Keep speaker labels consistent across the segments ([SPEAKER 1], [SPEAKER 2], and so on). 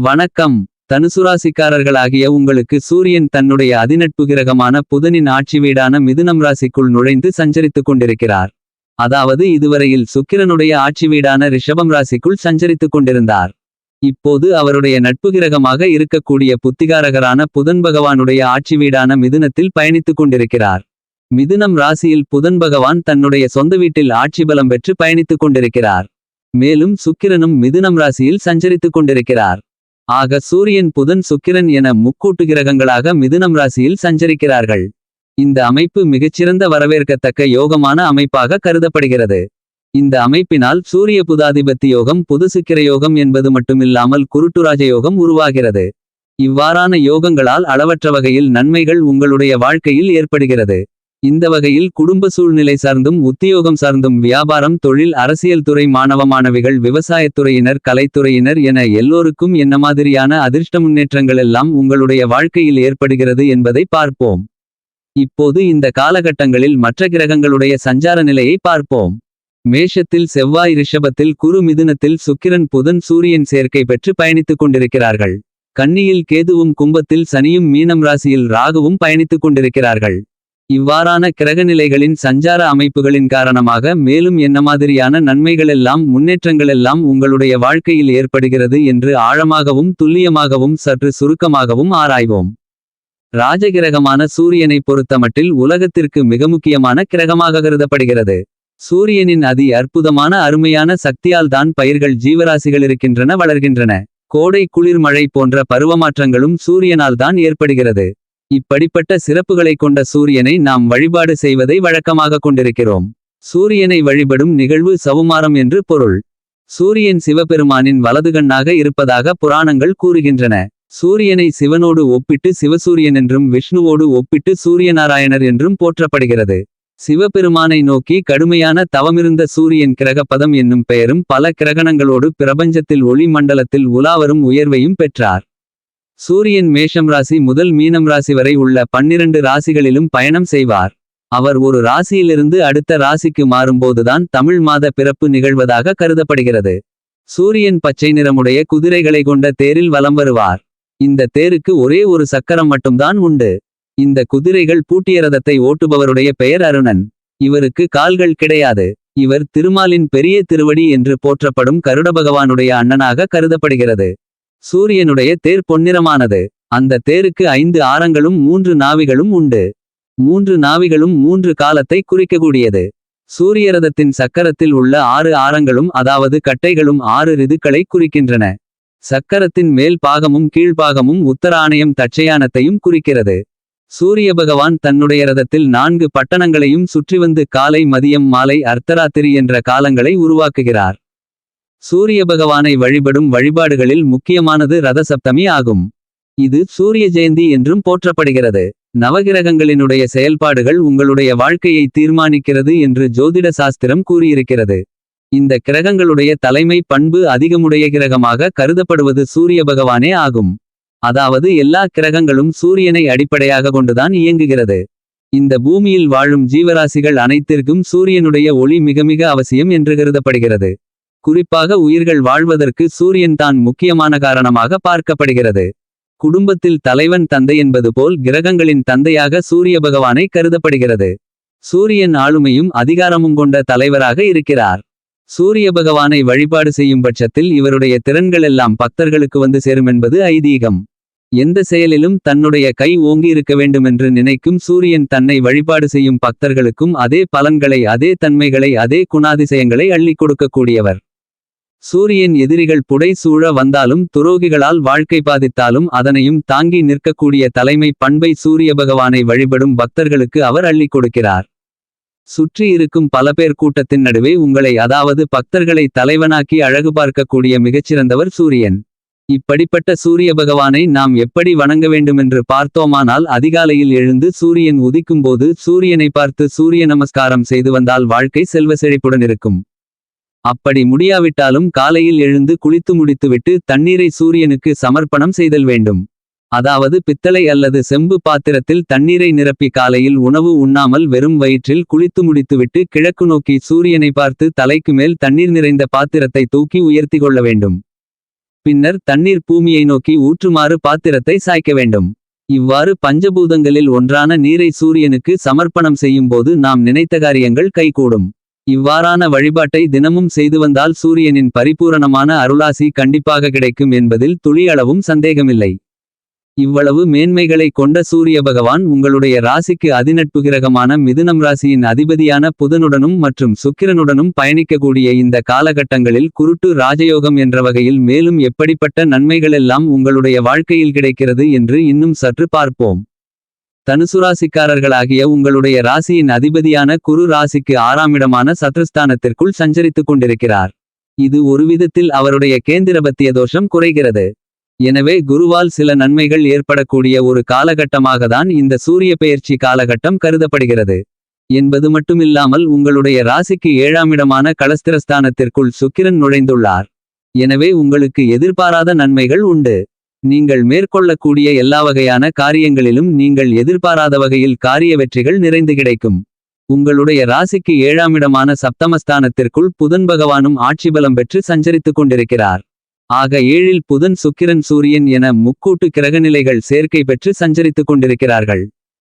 [SPEAKER 1] வணக்கம். தனுசுராசிக்காரர்களாகிய உங்களுக்கு சூரியன் தன்னுடைய அதிநட்பு கிரகமான புதனின் ஆட்சி வீடான மிதுனம் ராசிக்குள் நுழைந்து சஞ்சரித்துக் கொண்டிருக்கிறார். அதாவது இதுவரையில் சுக்கிரனுடைய ஆட்சி வீடான ரிஷபம் ராசிக்குள் சஞ்சரித்துக் கொண்டிருந்தார். இப்போது அவருடைய நட்பு கிரகமாக இருக்கக்கூடிய புத்திகாரகரான புதன் பகவானுடைய ஆட்சி வீடான மிதுனத்தில் பயணித்துக் கொண்டிருக்கிறார். மிதுனம் ராசியில் புதன் பகவான் தன்னுடைய சொந்த வீட்டில் ஆட்சி பலம் பெற்று பயணித்துக் கொண்டிருக்கிறார். மேலும் சுக்கிரனும் மிதுனம் ராசியில் சஞ்சரித்துக் கொண்டிருக்கிறார். ஆக சூரியன் புதன் சுக்கிரன் என முக்கூட்டு கிரகங்களாக மிதுனம் ராசியில் சஞ்சரிக்கிறார்கள். இந்த அமைப்பு மிகச்சிறந்த வரவேற்கத்தக்க யோகமான அமைப்பாக கருதப்படுகிறது. இந்த அமைப்பினால் சூரிய புதாதிபத்தி யோகம் புது சுக்கிர யோகம் என்பது மட்டுமில்லாமல் குருட்டுராஜ யோகம் உருவாகிறது. இவ்வாறான யோகங்களால் அளவற்ற வகையில் நன்மைகள் உங்களுடைய வாழ்க்கையில் ஏற்படுகிறது. இந்த வகையில் குடும்ப சூழ்நிலை சார்ந்தும் உத்தியோகம் சார்ந்தும் வியாபாரம் தொழில் அரசியல் துறை மாணவ மாணவிகள் விவசாயத்துறையினர் கலைத்துறையினர் என எல்லோருக்கும் என்ன மாதிரியான அதிர்ஷ்ட முன்னேற்றங்கள் எல்லாம் உங்களுடைய வாழ்க்கையில் ஏற்படுகிறது என்பதை பார்ப்போம். இப்போது இந்த காலகட்டங்களில் மற்ற கிரகங்களுடைய சஞ்சார நிலையை பார்ப்போம். மேஷத்தில் செவ்வாய் ரிஷபத்தில் குரு மிதுனத்தில் சுக்கிரன் புதன் சூரியன் சேர்க்கை பெற்று பயணித்துக் கொண்டிருக்கிறார்கள். கன்னியில் கேதுவும் கும்பத்தில் சனியும் மீனம் ராசியில் ராகுவும் பயணித்துக் கொண்டிருக்கிறார்கள். இவ்வாறான கிரகநிலைகளின் சஞ்சார அமைப்புகளின் காரணமாக மேலும் என்ன மாதிரியான நன்மைகளெல்லாம் முன்னேற்றங்களெல்லாம் உங்களுடைய வாழ்க்கையில் ஏற்படுகிறது என்று ஆழமாகவும் துல்லியமாகவும் சற்று சுருக்கமாகவும் ஆராய்வோம். ராஜகிரகமான சூரியனை பொறுத்தமட்டில் உலகத்திற்கு மிக முக்கியமான கிரகமாக கருதப்படுகிறது. சூரியனின் அதி அற்புதமான அருமையான சக்தியால் தான் பயிர்கள் ஜீவராசிகள் இருக்கின்றன வளர்கின்றன. கோடை குளிர் மழை போன்ற பருவமாற்றங்களும் சூரியனால் தான் ஏற்படுகிறது. இப்படிப்பட்ட சிறப்புகளை கொண்ட சூரியனை நாம் வழிபாடு செய்வதை வழக்கமாக கொண்டிருக்கிறோம். சூரியனை வழிபடும் நிகழ்வு சவுமாரம் என்று பொருள். சூரியன் சிவபெருமானின் வலதுகண்ணாக இருப்பதாக புராணங்கள் கூறுகின்றன. சூரியனை சிவனோடு ஒப்பிட்டு சிவசூரியன் என்றும் விஷ்ணுவோடு ஒப்பிட்டு சூரியநாராயணர் என்றும் போற்றப்படுகிறது. சிவபெருமானை நோக்கி கடுமையான தவமிருந்த சூரியன் கிரகப்பதம் என்னும் பெயரும் பல கிரகணங்களோடு பிரபஞ்சத்தில் ஒளி மண்டலத்தில் உலாவரும் உயர்வையும் பெற்றார். சூரியன் மேஷம் ராசி முதல் மீனம் ராசி வரை உள்ள பன்னிரண்டு ராசிகளிலும் பயணம் செய்வார். அவர் ஒரு ராசியிலிருந்து அடுத்த ராசிக்கு மாறும்போதுதான் தமிழ் மாத பிறப்பு நிகழ்வதாக கருதப்படுகிறது. சூரியன் பச்சை நிறமுடைய குதிரைகளை கொண்ட தேரில் வலம் வருவார். இந்த தேருக்கு ஒரே ஒரு சக்கரம் மட்டும்தான் உண்டு. இந்த குதிரைகள் பூட்டிய ரதத்தை ஓட்டுபவருடைய பெயர் அருணன். இவருக்கு கால்கள் கிடையாது. இவர் திருமாலின் பெரிய திருவடி என்று போற்றப்படும் கருட பகவானுடைய அண்ணனாக கருதப்படுகிறது. சூரியனுடைய தேர் பொன்னிறமானது. அந்த தேருக்கு ஐந்து ஆரங்களும் மூன்று நாவிகளும் உண்டு. மூன்று நாவிகளும் மூன்று காலத்தை குறிக்கக்கூடியது. சூரியரதத்தின் சக்கரத்தில் உள்ள ஆறு ஆரங்களும் அதாவது கட்டைகளும் ஆறு ரிதுக்களை குறிக்கின்றன. சக்கரத்தின் மேல் பாகமும் கீழ்ப்பாகமும் உத்தராணையம் தட்சயானத்தையும் குறிக்கிறது. சூரிய பகவான் தன்னுடைய ரதத்தில் நான்கு பட்டணங்களையும் சுற்றி வந்து காலை மதியம் மாலை அர்த்தராத்திரி என்ற காலங்களை உருவாக்குகிறார். சூரிய பகவானை வழிபடும் வழிபாடுகளில் முக்கியமானது ரத சப்தமி ஆகும். இது சூரிய ஜெயந்தி என்றும் போற்றப்படுகிறது. நவகிரகங்களினுடைய செயல்பாடுகள் உங்களுடைய வாழ்க்கையை தீர்மானிக்கிறது என்று ஜோதிட சாஸ்திரம் கூறியிருக்கிறது. இந்த கிரகங்களுடைய தலைமை பண்பு அதிகமுடைய கிரகமாக கருதப்படுவது சூரிய பகவானே ஆகும். அதாவது எல்லா கிரகங்களும் சூரியனை அடிப்படையாக கொண்டுதான் இயங்குகிறது. இந்த பூமியில் வாழும் ஜீவராசிகள் அனைத்திற்கும் சூரியனுடைய ஒளி மிக மிக அவசியம் என்று கருதப்படுகிறது. குறிப்பாக உயிர்கள் வாழ்வதற்கு சூரியன் தான் முக்கியமான காரணமாக பார்க்கப்படுகிறது. குடும்பத்தில் தலைவன் தந்தை என்பது போல் கிரகங்களின் தந்தையாக சூரிய பகவானை கருதப்படுகிறது. சூரியன் ஆளுமையும் அதிகாரமும் கொண்ட தலைவராக இருக்கிறார். சூரிய பகவானை வழிபாடு செய்யும் பட்சத்தில் இவருடைய திறன்கள் எல்லாம் பக்தர்களுக்கு வந்து சேரும் என்பது ஐதீகம். எந்த செயலிலும் தன்னுடைய கை ஓங்கி இருக்க வேண்டுமென்று நினைக்கும் சூரியன் தன்னை வழிபாடு செய்யும் பக்தர்களுக்கும் அதே பலன்களை அதே தன்மைகளை அதே குணாதிசயங்களை அள்ளிக் கொடுக்கக்கூடியவர். சூரியன் எதிரிகள் புடை சூழ வந்தாலும் துரோகிகளால் வாழ்க்கை பாதித்தாலும் அதனையும் தாங்கி நிற்கக்கூடிய தலைமை பண்பை சூரிய பகவானை வழிபடும் பக்தர்களுக்கு அவர் அள்ளிக் கொடுக்கிறார். சுற்றி இருக்கும் பல பேர் கூட்டத்தின் நடுவே உங்களை அதாவது பக்தர்களை தலைவனாக்கி அழகு பார்க்கக்கூடிய மிகச்சிறந்தவர் சூரியன். இப்படிப்பட்ட சூரிய பகவானை நாம் எப்படி வணங்க வேண்டுமென்று பார்த்தோமானால் அதிகாலையில் எழுந்து சூரியன் உதிக்கும்போது சூரியனை பார்த்து சூரிய நமஸ்காரம் செய்து வந்தால் வாழ்க்கை செல்வ செழிப்புடன் இருக்கும். அப்படி முடியாவிட்டாலும் காலையில் எழுந்து குளித்து முடித்துவிட்டு தண்ணீரை சூரியனுக்கு சமர்ப்பணம் செய்தல் வேண்டும். அதாவது பித்தளை அல்லது செம்பு பாத்திரத்தில் தண்ணீரை நிரப்பி காலையில் உணவு உண்ணாமல் வெறும் வயிற்றில் குளித்து முடித்துவிட்டு கிழக்கு நோக்கி சூரியனை பார்த்து தலைக்கு மேல் தண்ணீர் நிறைந்த பாத்திரத்தை தூக்கி உயர்த்தி கொள்ள வேண்டும். பின்னர் தண்ணீர் பூமியை நோக்கி ஊற்றுமாறு பாத்திரத்தை சாய்க்க வேண்டும். இவ்வாறு பஞ்சபூதங்களில் ஒன்றான நீரை சூரியனுக்கு சமர்ப்பணம் செய்யும்போது நாம் நினைத்த காரியங்கள் கைகூடும். இவ்வாறான வழிபாட்டை தினமும் செய்து வந்தால் சூரியனின் பரிபூரணமான அருளாசி கண்டிப்பாக கிடைக்கும் என்பதில் துளியளவும் சந்தேகமில்லை. இவ்வளவு மேன்மைகளை கொண்ட சூரிய பகவான் உங்களுடைய ராசிக்கு அதிநட்பு கிரகமான மிதுனம் ராசியின் அதிபதியான புதனுடனும் மற்றும் சுக்கிரனுடனும் பயணிக்கக்கூடிய இந்த காலகட்டங்களில் குருட்டு ராஜயோகம் என்ற வகையில் மேலும் எப்படிப்பட்ட நன்மைகளெல்லாம் உங்களுடைய வாழ்க்கையில் கிடைக்கிறது என்று இன்னும் சற்று பார்ப்போம். தனுசு ராசிக்காரர்களாகிய உங்களுடைய ராசியின் அதிபதியான குரு ராசிக்கு ஆறாமிடமான சத்ருஸ்தானத்திற்குள் சஞ்சரித்துக் கொண்டிருக்கிறார். இது ஒருவிதத்தில் அவருடைய கேந்திரபத்திய தோஷம் குறைகிறது. எனவே குருவால் சில நன்மைகள் ஏற்படக்கூடிய ஒரு காலகட்டமாகத்தான் இந்த சூரிய பெயர்ச்சி காலகட்டம் கருதப்படுகிறது. என்பது மட்டுமில்லாமல் உங்களுடைய ராசிக்கு ஏழாமிடமான களஸ்திரஸ்தானத்திற்குள் சுக்கிரன் நுழைந்துள்ளார். எனவே உங்களுக்கு எதிர்பாராத நன்மைகள் உண்டு. நீங்கள் மேற்கொள்ளக்கூடிய எல்லா வகையான காரியங்களிலும் நீங்கள் எதிர்பாராத வகையில் காரிய வெற்றிகள் நிறைந்து கிடைக்கும். உங்களுடைய ராசிக்கு ஏழாமிடமான சப்தமஸ்தானத்திற்குள் புதன் பகவானும் ஆட்சி பலம் பெற்று சஞ்சரித்துக் கொண்டிருக்கிறார். ஆக ஏழில் புதன் சுக்கிரன் சூரியன் என முக்கூட்டு கிரகநிலைகள் சேர்க்கை பெற்று சஞ்சரித்துக் கொண்டிருக்கிறார்கள்.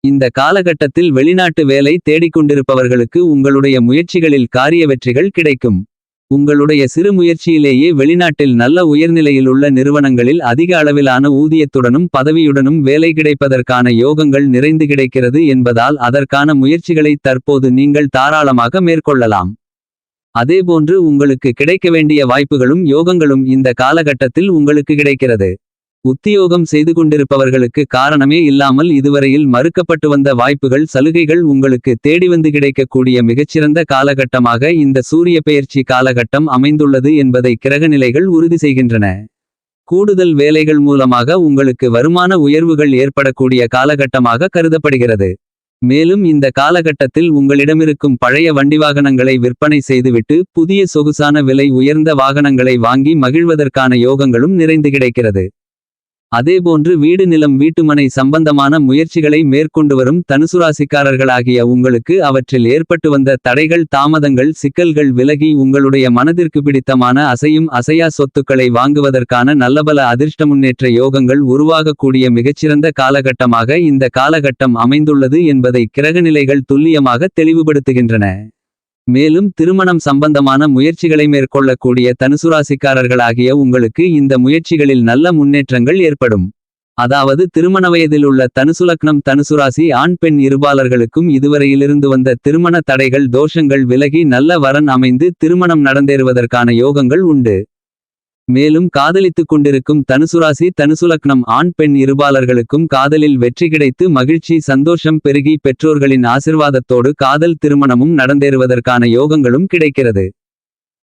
[SPEAKER 1] இந்த காலகட்டத்தில் வெளிநாட்டு வேலை தேடிக்கொண்டிருப்பவர்களுக்கு உங்களுடைய முயற்சிகளில் காரிய வெற்றிகள் கிடைக்கும். உங்களுடைய சிறு முயற்சியிலேயே வெளிநாட்டில் நல்ல உயர்நிலையில் உள்ள நிறுவனங்களில் அதிக அளவிலான ஊதியத்துடனும் பதவியுடனும் வேலை கிடைப்பதற்கான யோகங்கள் நிறைந்து கிடைக்கிறது என்பதால் அதற்கான முயற்சிகளை தற்போது நீங்கள் தாராளமாக மேற்கொள்ளலாம். அதேபோன்று உங்களுக்கு கிடைக்க வேண்டிய வாய்ப்புகளும் யோகங்களும் இந்த காலகட்டத்தில் உங்களுக்கு கிடைக்கிறது. உத்தியோகம் செய்து கொண்டிருப்பவர்களுக்கு காரணமே இல்லாமல் இதுவரையில் மறுக்கப்பட்டு வந்த வாய்ப்புகள் சலுகைகள் உங்களுக்கு தேடி வந்து கிடைக்கக்கூடிய மிகச்சிறந்த காலகட்டமாக இந்த சூரிய பெயர்ச்சி காலகட்டம் அமைந்துள்ளது என்பதை கிரகநிலைகள் உறுதி செய்கின்றன. கூடுதல் வேலைகள் மூலமாக உங்களுக்கு வருமான உயர்வுகள் ஏற்படக்கூடிய காலகட்டமாக கருதப்படுகிறது. மேலும் இந்த காலகட்டத்தில் உங்களிடமிருக்கும் பழைய வண்டி வாகனங்களை விற்பனை செய்துவிட்டு புதிய சொகுசான விலை உயர்ந்த வாகனங்களை வாங்கி மகிழ்வதற்கான யோகங்களும் நிறைந்து கிடைக்கிறது. அதேபோன்று வீடு நிலம் வீட்டுமனை சம்பந்தமான முயற்சிகளை மேற்கொண்டு வரும் தனுசுராசிக்காரர்களாகிய உங்களுக்கு அவற்றில் ஏற்பட்டு வந்த தடைகள் தாமதங்கள் சிக்கல்கள் விலகி உங்களுடைய மனதிற்கு பிடித்தமான அசையும் அசையா சொத்துக்களை வாங்குவதற்கான நல்லபல அதிர்ஷ்ட முன்னேற்ற யோகங்கள் உருவாகக்கூடிய மிகச்சிறந்த காலகட்டமாக இந்த காலகட்டம் அமைந்துள்ளது என்பதை கிரகநிலைகள் துல்லியமாக தெளிவுபடுத்துகின்றன. மேலும் திருமணம் சம்பந்தமான முயற்சிகளை மேற்கொள்ளக்கூடிய தனுசுராசிக்காரர்களாகிய உங்களுக்கு இந்த முயற்சிகளில் நல்ல முன்னேற்றங்கள் ஏற்படும். அதாவது திருமண வயதில் உள்ள தனுசுலக்னம் தனுசுராசி ஆண் பெண் இருபாலர்களுக்கும் இதுவரையிலிருந்து வந்த திருமண தடைகள் தோஷங்கள் விலகி நல்ல வரன் அமைந்து திருமணம் நடந்தேறுவதற்கான யோகங்கள் உண்டு. மேலும் காதலித்துக் கொண்டிருக்கும் தனுசுராசி தனுசுலக்னம் ஆண் பெண் இருபாலர்களுக்கும் காதலில் வெற்றி கிடைத்து மகிழ்ச்சி சந்தோஷம் பெருகி பெற்றோர்களின் ஆசிர்வாதத்தோடு காதல் திருமணமும் நடந்தேறுவதற்கான யோகங்களும் கிடைக்கிறது.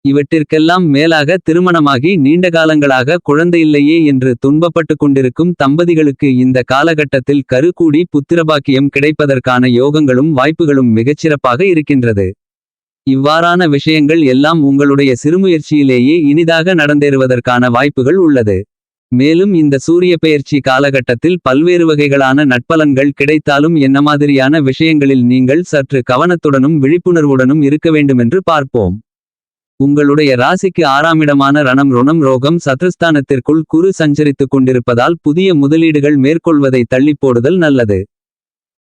[SPEAKER 1] இவற்றிற்கெல்லாம் மேலாக திருமணமாகி நீண்ட காலங்களாக குழந்தையில்லையே என்று துன்பப்பட்டு கொண்டிருக்கும் தம்பதிகளுக்கு இந்த காலகட்டத்தில் கருக்கூடி புத்திரபாக்கியம் கிடைப்பதற்கான யோகங்களும் வாய்ப்புகளும் மிகச்சிறப்பாக இருக்கின்றது. இவ்வாறான விஷயங்கள் எல்லாம் உங்களுடைய சிறுமுயற்சியிலேயே இனிதாக நடந்தேறுவதற்கான வாய்ப்புகள் உள்ளது. மேலும் இந்த சூரிய பெயர்ச்சி காலகட்டத்தில் பல்வேறு வகைகளான நட்பலன்கள் கிடைத்தாலும் என்ன மாதிரியான விஷயங்களில் நீங்கள் சற்று கவனத்துடனும் விழிப்புணர்வுடனும் இருக்க வேண்டுமென்று பார்ப்போம். உங்களுடைய ராசிக்கு ஆறாமிடமான ரணம் ருணம் ரோகம் சத்ருஸ்தானத்திற்குள் குறு சஞ்சரித்துக் கொண்டிருப்பதால் புதிய முதலீடுகள் மேற்கொள்வதை தள்ளிப் போடுதல் நல்லது.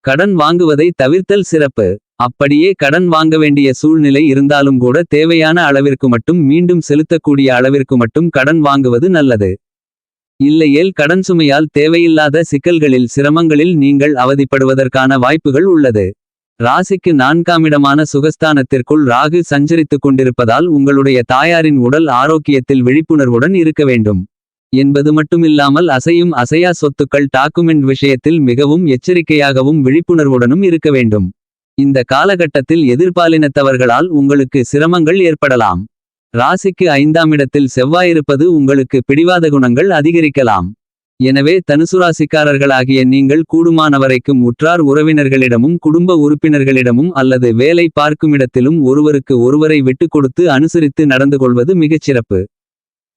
[SPEAKER 1] கடன் வாங்குவதை தவிர்த்தல் சிறப்பு. அப்படியே கடன் வாங்க வேண்டிய சூழ்நிலை இருந்தாலும் கூட தேவையான அளவிற்கு மட்டும் மீண்டும் செலுத்தக்கூடிய அளவிற்கு மட்டும் கடன் வாங்குவது நல்லது. இல்லையேல் கடன் சுமையால் தேவையில்லாத சிக்கல்களில் சிரமங்களில் நீங்கள் அவதிப்படுவதற்கான வாய்ப்புகள் உள்ளது. ராசிக்கு நான்காமிடமான சுகஸ்தானத்திற்குள் ராகு சஞ்சரித்துக் கொண்டிருப்பதால் உங்களுடைய தாயாரின் உடல் ஆரோக்கியத்தில் விழிப்புணர்வுடன் இருக்க வேண்டும். என்பது மட்டுமில்லாமல் அசையும் அசையா சொத்துக்கள் டாக்குமெண்ட் விஷயத்தில் மிகவும் எச்சரிக்கையாகவும் விழிப்புணர்வுடனும் இருக்க வேண்டும். இந்த காலகட்டத்தில் எதிர்பாலினத்தவர்களால் உங்களுக்கு சிரமங்கள் ஏற்படலாம். ராசிக்கு ஐந்தாம் இடத்தில் செவ்வாயிருப்பது உங்களுக்கு பிடிவாத குணங்கள் அதிகரிக்கலாம். எனவே தனுசுராசிக்காரர்களாகிய நீங்கள் கூடுமானவரைக்கும் உற்றார் உறவினர்களிடமும் குடும்ப உறுப்பினர்களிடமும் அல்லது வேலை பார்க்குமிடத்திலும் ஒருவருக்கு ஒருவரை விட்டு கொடுத்து அனுசரித்து நடந்து கொள்வது மிகச்சிறப்பு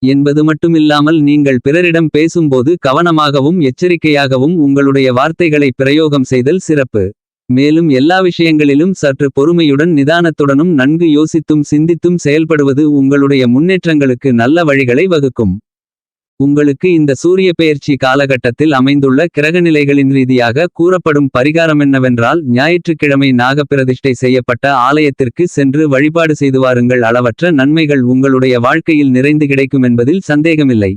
[SPEAKER 1] என்பது மட்டுமில்லாமல் நீங்கள் பிறரிடம் பேசும்போது கவனமாகவும் எச்சரிக்கையாகவும் உங்களுடைய வார்த்தைகளை பிரயோகம் செய்தல் சிறப்பு. மேலும் எல்லா விஷயங்களிலும் சற்று பொறுமையுடன் நிதானத்துடனும் நன்கு யோசித்தும் சிந்தித்தும் செயல்படுவது உங்களுடைய முன்னேற்றங்களுக்கு நல்ல வழிகளை வகுக்கும். உங்களுக்கு இந்த சூரிய பெயர்ச்சி காலகட்டத்தில் அமைந்துள்ள கிரகநிலைகளின் ரீதியாக கூறப்படும் பரிகாரமென்னவென்றால் ஞாயிற்றுக்கிழமை நாகப்பிரதிஷ்டை செய்யப்பட்ட ஆலயத்திற்கு சென்று வழிபாடு செய்து வாருங்கள். அளவற்ற நன்மைகள் உங்களுடைய வாழ்க்கையில் நிறைந்து கிடைக்கும் என்பதில் சந்தேகமில்லை.